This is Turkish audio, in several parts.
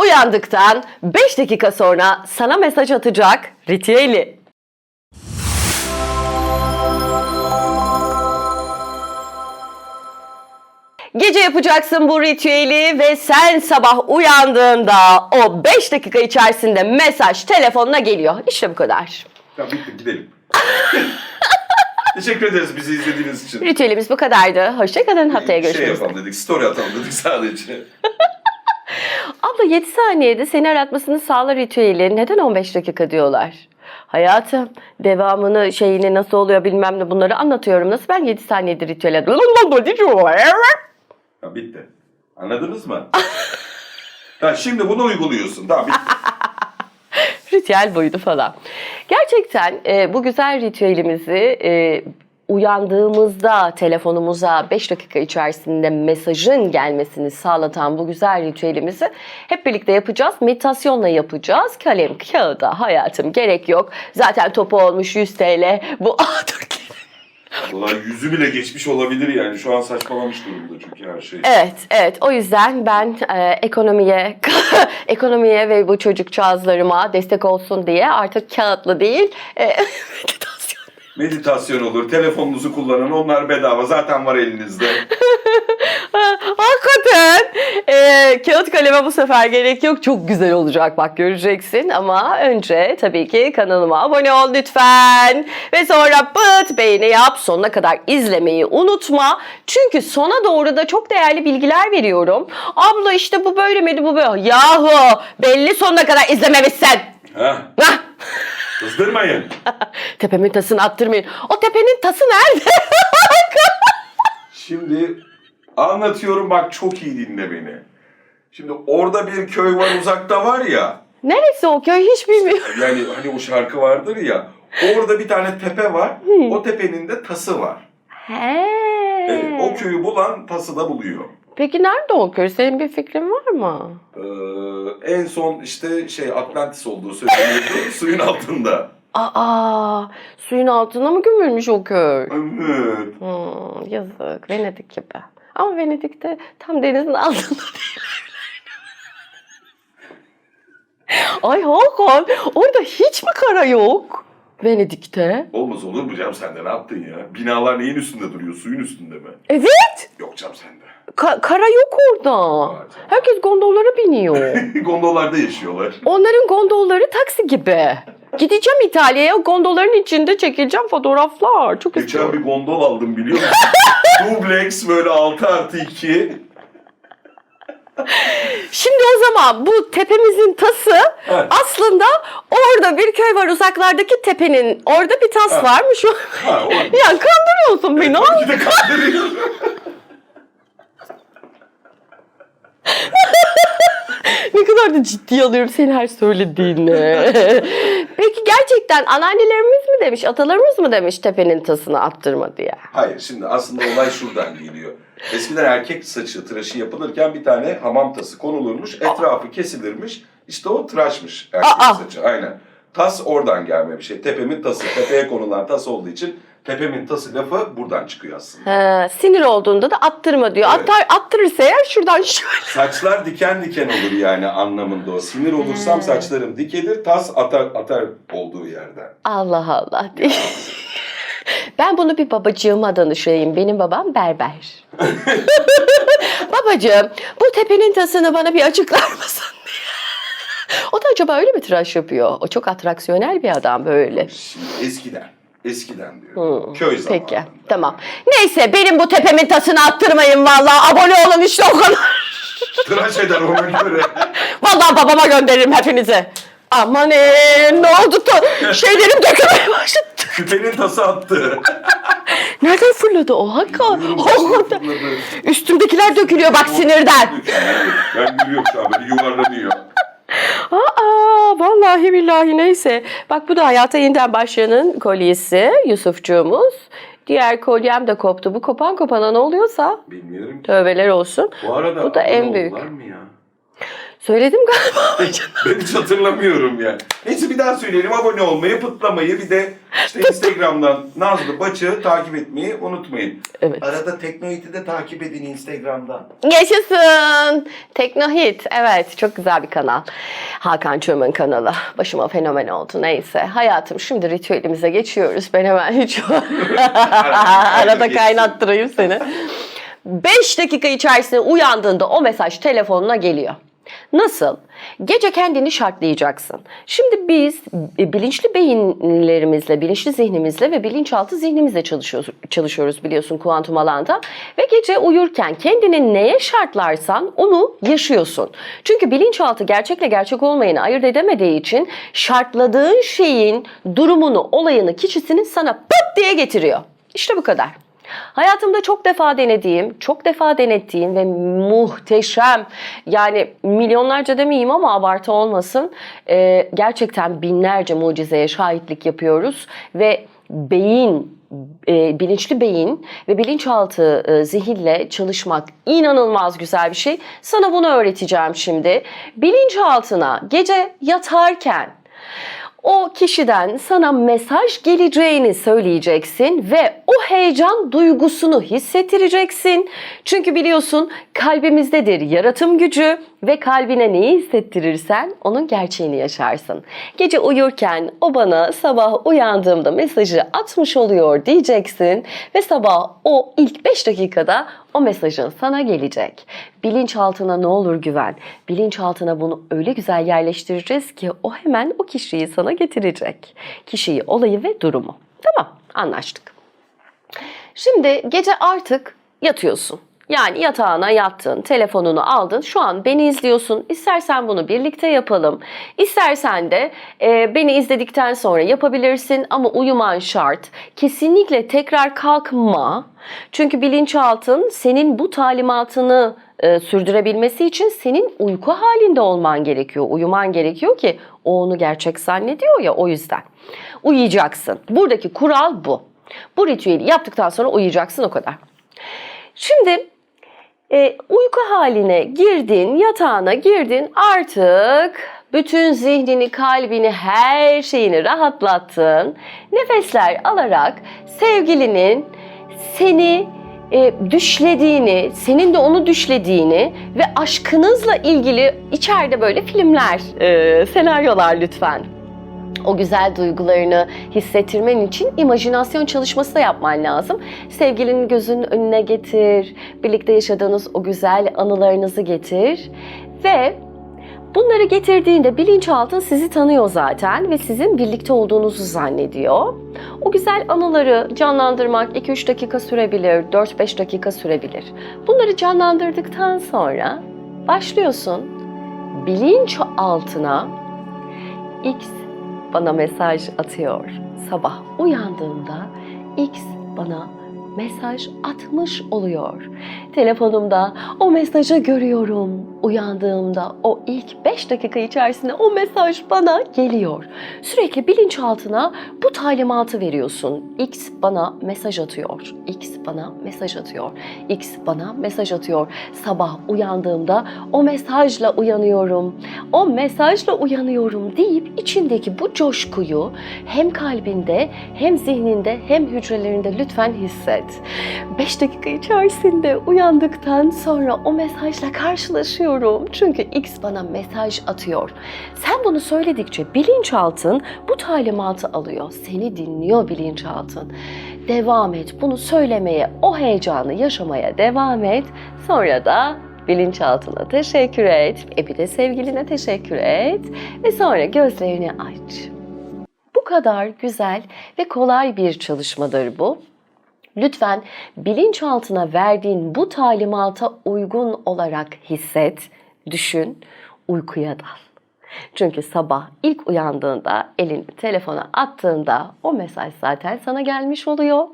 uyandıktan 5 dakika sonra sana mesaj atacak ritüeli. Gece yapacaksın bu ritüeli ve sen sabah uyandığında o 5 dakika içerisinde mesaj telefonuna geliyor. İşte bu kadar. Ya bitti gidelim. Teşekkür ederiz bizi izlediğiniz için. Ritüelimiz bu kadardı. Hoşçakalın. Haftaya şey görüşmek üzere. yapalım dedik, story atalım dedik sadece. Abla 7 saniyede seni aratmasını sağlar ritüeli. Neden 15 dakika diyorlar? Hayatım devamını şeyini nasıl oluyor bilmem ne bunları anlatıyorum. Nasıl ben 7 saniyede ritüele... Ya bitti. Anladınız mı? ha, şimdi bunu uyguluyorsun. Tamam bitti. Ritüel buydu falan. Gerçekten e, bu güzel ritüelimizi e, uyandığımızda telefonumuza 5 dakika içerisinde mesajın gelmesini sağlatan bu güzel ritüelimizi hep birlikte yapacağız. Meditasyonla yapacağız. Kalem, kağıda hayatım gerek yok. Zaten topu olmuş 100 TL. Bu A4 Vallahi yüzü bile geçmiş olabilir yani. Şu an saçmalamış durumda çünkü her şey. Evet, evet. O yüzden ben e, ekonomiye ekonomiye ve bu çocukcağızlarıma destek olsun diye artık kağıtlı değil, e, meditasyon. Olur, telefonunuzu kullanın. Onlar bedava. Zaten var elinizde. Hakikaten e, kağıt kaleme bu sefer gerek yok. Çok güzel olacak bak göreceksin. Ama önce tabii ki kanalıma abone ol lütfen. Ve sonra pıt beğeni yap. Sonuna kadar izlemeyi unutma. Çünkü sona doğru da çok değerli bilgiler veriyorum. Abla işte bu böyle miydi bu böyle. Yahu belli sonuna kadar izlememişsin. Ha, Hah! Kızdırmayın. Tepemin tasını attırmayın. O tepenin tası nerede? Şimdi anlatıyorum bak çok iyi dinle beni. Şimdi orada bir köy var uzakta var ya. Neresi o köy hiç bilmiyorum. Yani hani o şarkı vardır ya. Orada bir tane tepe var. O tepenin de tası var. He. Evet, o köyü bulan tası da buluyor. Peki nerede o köy? Senin bir fikrin var mı? Ee, en son işte şey Atlantis olduğu söyleniyordu. suyun altında. Aa, suyun altına mı gömülmüş o köy? Evet. Hmm, yazık, Venedik gibi. Ama Venedik'te tam denizin altında değil. Ay Hakan, orada hiç mi kara yok? Venedik'te. Olmaz olur mu canım sen de ne yaptın ya? Binalar neyin üstünde duruyor? Suyun üstünde mi? Evet, Yok canım sende. ka- kara yok orada. Var. Herkes gondollara biniyor. Gondollarda yaşıyorlar. Onların gondolları taksi gibi. Gideceğim İtalya'ya, gondolların içinde çekileceğim fotoğraflar. Çok Geçen istiyorum. bir gondol aldım biliyor musun? Duplex böyle 6 artı 2. Şimdi o zaman bu tepemizin tası Evet. aslında orada bir köy var uzaklardaki tepenin. Orada bir tas Ha. varmış. Ha, ya kandırıyorsun beni. Ki de ne kadar da ciddiye alıyorum senin her söylediğini. Peki gerçekten anneannelerimiz mi demiş, atalarımız mı demiş tepenin tasını attırma diye? Hayır şimdi aslında olay şuradan geliyor. Eskiden erkek saçı tıraşı yapılırken bir tane hamam tası konulurmuş. Etrafı kesilirmiş. İşte o tıraşmış erkek Aa! saçı. Aynen. Tas oradan gelme bir şey. Tepemin tası. Tepeye konulan tas olduğu için tepemin tası lafı buradan çıkıyor aslında. Ha, sinir olduğunda da attırma diyor. Evet. Attar, attırırsa eğer şuradan şöyle. Saçlar diken diken olur yani anlamında o. Sinir olursam saçlarım dikelir, tas atar atar olduğu yerden. Allah Allah. Ben bunu bir babacığıma danışayım. Benim babam berber. Babacığım bu tepenin tasını bana bir açıklar mısın. O da acaba öyle mi tıraş yapıyor? O çok atraksiyonel bir adam böyle. Eskiden, eskiden diyorum. Hmm, Köy zamanında. Peki tamam. Neyse benim bu tepemin tasını attırmayın vallahi. Abone olun işte o kadar. Tıraş eder ona göre. Vallahi babama gönderirim hepinizi. Aman ee, ne oldu? to- Şeylerim dökülmeye başladı. Küpenin tası attı. Nereden fırladı o fırladı. Üstümdekiler dökülüyor bak sinirden. Ben gülüyorum şu an böyle yuvarlanıyor. Aa vallahi billahi neyse. Bak bu da hayata yeniden başlayanın kolyesi Yusufçuğumuz. Diğer kolyem de koptu. Bu kopan kopana ne oluyorsa Bilmiyorum ki. tövbeler olsun. Bu arada Bu da en büyük. mı ya? Söyledim galiba. Ben hiç hatırlamıyorum yani. Neyse bir daha söyleyelim. Abone olmayı, pıtlamayı bir de İşte Instagram'dan Nazlı Baç'ı takip etmeyi unutmayın. Evet. Arada Teknoit'i de takip edin Instagram'dan. Yaşasın. Teknohit. Evet çok güzel bir kanal. Hakan Çöm'ün kanalı. Başıma fenomen oldu neyse. Hayatım şimdi ritüelimize geçiyoruz. Ben hemen hiç arada kaynattırayım seni. 5 dakika içerisinde uyandığında o mesaj telefonuna geliyor. Nasıl? Gece kendini şartlayacaksın. Şimdi biz e, bilinçli beyinlerimizle, bilinçli zihnimizle ve bilinçaltı zihnimizle çalışıyoruz, çalışıyoruz biliyorsun kuantum alanda. Ve gece uyurken kendini neye şartlarsan onu yaşıyorsun. Çünkü bilinçaltı gerçekle gerçek olmayanı ayırt edemediği için şartladığın şeyin durumunu, olayını, kişisini sana pıt diye getiriyor. İşte bu kadar. Hayatımda çok defa denediğim, çok defa denettiğim ve muhteşem yani milyonlarca demeyeyim ama abartı olmasın e, gerçekten binlerce mucizeye şahitlik yapıyoruz ve beyin e, bilinçli beyin ve bilinçaltı e, zihinle çalışmak inanılmaz güzel bir şey. Sana bunu öğreteceğim şimdi. Bilinçaltına gece yatarken o kişiden sana mesaj geleceğini söyleyeceksin ve o heyecan duygusunu hissettireceksin. Çünkü biliyorsun kalbimizdedir yaratım gücü ve kalbine neyi hissettirirsen onun gerçeğini yaşarsın. Gece uyurken o bana sabah uyandığımda mesajı atmış oluyor diyeceksin ve sabah o ilk 5 dakikada o mesajın sana gelecek. Bilinçaltına ne olur güven. Bilinçaltına bunu öyle güzel yerleştireceğiz ki o hemen o kişiyi sana getirecek. Kişiyi, olayı ve durumu. Tamam, anlaştık. Şimdi gece artık yatıyorsun. Yani yatağına yattın, telefonunu aldın. Şu an beni izliyorsun. İstersen bunu birlikte yapalım. İstersen de e, beni izledikten sonra yapabilirsin ama uyuman şart. Kesinlikle tekrar kalkma. Çünkü bilinçaltın senin bu talimatını e, sürdürebilmesi için senin uyku halinde olman gerekiyor. Uyuman gerekiyor ki o onu gerçek zannediyor ya o yüzden. Uyuyacaksın. Buradaki kural bu. Bu ritüeli yaptıktan sonra uyuyacaksın o kadar. Şimdi e, uyku haline girdin, yatağına girdin artık bütün zihnini, kalbini, her şeyini rahatlattın. Nefesler alarak sevgilinin seni e, düşlediğini, senin de onu düşlediğini ve aşkınızla ilgili içeride böyle filmler, e, senaryolar lütfen o güzel duygularını hissettirmen için imajinasyon çalışması da yapman lazım. Sevgilinin gözünün önüne getir, birlikte yaşadığınız o güzel anılarınızı getir ve bunları getirdiğinde bilinçaltın sizi tanıyor zaten ve sizin birlikte olduğunuzu zannediyor. O güzel anıları canlandırmak 2-3 dakika sürebilir, 4-5 dakika sürebilir. Bunları canlandırdıktan sonra başlıyorsun bilinç altına X bana mesaj atıyor. Sabah uyandığımda X bana mesaj atmış oluyor. Telefonumda o mesajı görüyorum. Uyandığımda o ilk 5 dakika içerisinde o mesaj bana geliyor. Sürekli bilinçaltına bu talimatı veriyorsun. X bana mesaj atıyor. X bana mesaj atıyor. X bana mesaj atıyor. Sabah uyandığımda o mesajla uyanıyorum. O mesajla uyanıyorum deyip içindeki bu coşkuyu hem kalbinde hem zihninde hem hücrelerinde lütfen hisset. 5 dakika içerisinde uyandıktan sonra o mesajla karşılaşıyorum. Çünkü X bana mesaj atıyor. Sen bunu söyledikçe bilinçaltın bu talimatı alıyor. Seni dinliyor bilinçaltın. Devam et. Bunu söylemeye, o heyecanı yaşamaya devam et. Sonra da bilinçaltına teşekkür et. E bir de sevgiline teşekkür et. Ve sonra gözlerini aç. Bu kadar güzel ve kolay bir çalışmadır bu. Lütfen bilinçaltına verdiğin bu talimata uygun olarak hisset, düşün, uykuya dal. Çünkü sabah ilk uyandığında elini telefona attığında o mesaj zaten sana gelmiş oluyor.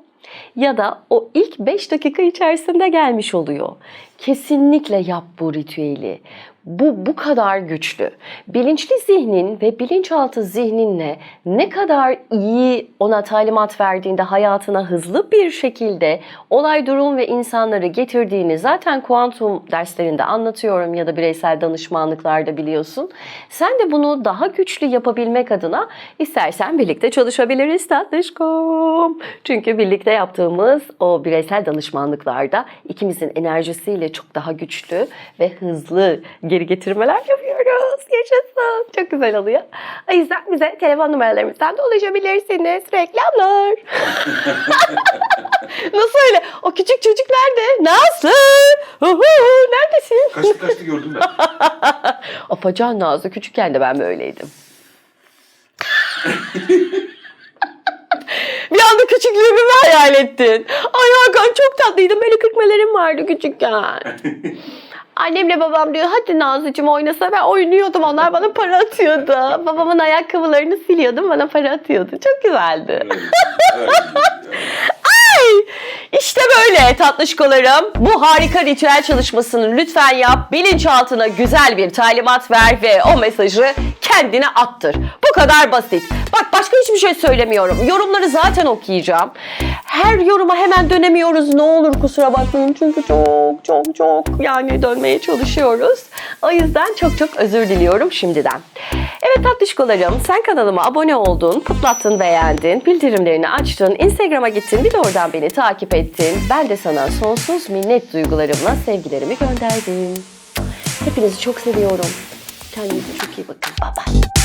Ya da o ilk 5 dakika içerisinde gelmiş oluyor. Kesinlikle yap bu ritüeli. Bu bu kadar güçlü. Bilinçli zihnin ve bilinçaltı zihninle ne kadar iyi ona talimat verdiğinde hayatına hızlı bir şekilde olay durum ve insanları getirdiğini zaten kuantum derslerinde anlatıyorum ya da bireysel danışmanlıklarda biliyorsun. Sen de bunu daha güçlü yapabilmek adına istersen birlikte çalışabiliriz tatlışkom. Çünkü birlikte yaptığımız o bireysel danışmanlıklarda ikimizin enerjisiyle çok daha güçlü ve hızlı geri getirmeler yapıyoruz. Yaşasın. Çok güzel oluyor. O yüzden bize telefon numaralarımızdan da ulaşabilirsiniz. Reklamlar. Nasıl öyle? O küçük çocuk nerede? Nasıl? Uhu, neredesin? Kaçtı kaçtı gördüm ben. Afacan Nazlı küçükken de ben böyleydim. Bir anda küçüklüğümü mü hayal ettin? Ay Hakan çok tatlıydım. Böyle kırkmelerim vardı küçükken. Annemle babam diyor hadi Nazlıcığım oynasa ben oynuyordum. Onlar bana para atıyordu. Babamın ayakkabılarını siliyordum bana para atıyordu. Çok güzeldi. Evet, evet, evet. İşte böyle tatlışkolarım. Bu harika ritüel çalışmasını lütfen yap. Bilinçaltına güzel bir talimat ver ve o mesajı kendine attır. Bu kadar basit. Bak başka hiçbir şey söylemiyorum. Yorumları zaten okuyacağım. Her yoruma hemen dönemiyoruz. Ne olur kusura bakmayın çünkü çok çok çok yani dönmeye çalışıyoruz. O yüzden çok çok özür diliyorum şimdiden. Evet tatlışkolarım sen kanalıma abone oldun, kutlattın, beğendin, bildirimlerini açtın, Instagram'a gittin, bir de oradan beni takip ettin. Ben de sana sonsuz minnet duygularımla sevgilerimi gönderdim. Hepinizi çok seviyorum. Kendinize çok iyi bakın. Bye bye.